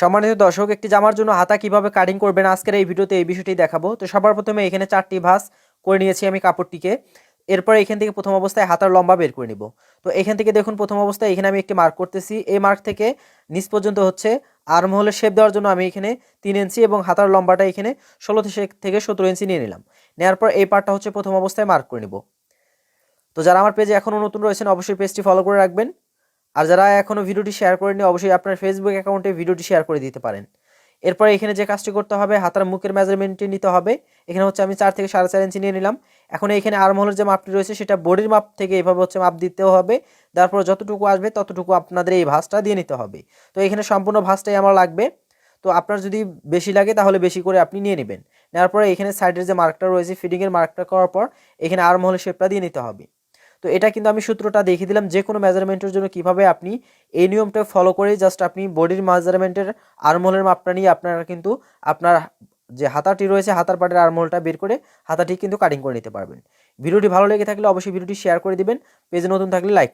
সম্মানিত দর্শক, একটি জামার জন্য হাতা কীভাবে কাটিং করবেন আজকের এই ভিডিওতে এই বিষয়টি দেখাবো। তো সবার প্রথমে এখানে চারটি ভাঁজ করে নিয়েছি আমি কাপড়টিকে। এরপরে এখান থেকে প্রথম অবস্থায় হাতার লম্বা বের করে নিব। তো এখান থেকে দেখুন প্রথম অবস্থায় এখানে আমি একটি মার্ক করতেছি। এই মার্ক থেকে নিচ পর্যন্ত হচ্ছে আর্ম হলে শেপ দেওয়ার জন্য আমি এখানে তিন ইঞ্চি এবং হাতার লম্বাটা এখানে ষোলো থেকে সতেরো ইঞ্চি নিয়ে নিলাম। নেওয়ার পর এই পার্টটা হচ্ছে প্রথম অবস্থায় মার্ক করে নিব। তো যারা আমার পেজে এখনও নতুন রয়েছেন, অবশ্যই পেজটি ফলো করে রাখবেন। আর যারা এখনও ভিডিওটি শেয়ার করেনি অবশ্যই আপনার ফেসবুক অ্যাকাউন্টে ভিডিওটি শেয়ার করে দিতে পারেন। এরপরে এখানে যে কাজটি করতে হবে, হাতার মুখের মেজারমেন্টটি নিতে হবে। এখানে হচ্ছে আমি চার থেকে সাড়ে চার ইঞ্চি নিয়ে নিলাম। এখন এখানে আর্মহোলের যে মাপটি রয়েছে, সেটা বডির মাপ থেকে এভাবে হচ্ছে মাপ দিতেও হবে। তারপর যতটুকু আসবে, ততটুকু আপনাদের এই ভাঁজটা দিয়ে নিতে হবে। তো এখানে সম্পূর্ণ ভাঁজটাই আমার লাগবে। তো আপনার যদি বেশি লাগে, তাহলে বেশি করে আপনি নিয়ে নেবেন। নেওয়ার পরে এখানে সাইডের যে মার্কটা রয়েছে ফিডিংয়ের মার্কটা করার পর এখানে আর্মহোলের শেপটা দিয়ে নিতে হবে। তো এটা কিন্তু আমি সূত্রটা দেখিয়ে দিলাম যে কোনো মেজারমেন্টের জন্য কীভাবে আপনি এই নিয়মটা ফলো করে জাস্ট আপনি বডির মেজারমেন্টের আর্মহোলের মাপটা নিয়ে আপনারা কিন্তু আপনার যে হাতাটি রয়েছে, হাতার পাটের আর্মহোলটা বের করে হাতাটি কিন্তু কাটিং করে নিতে পারবেন। ভিডিওটি ভালো লেগে থাকলে অবশ্যই ভিডিওটি শেয়ার করে দিবেন। পেজে নতুন থাকলে লাইক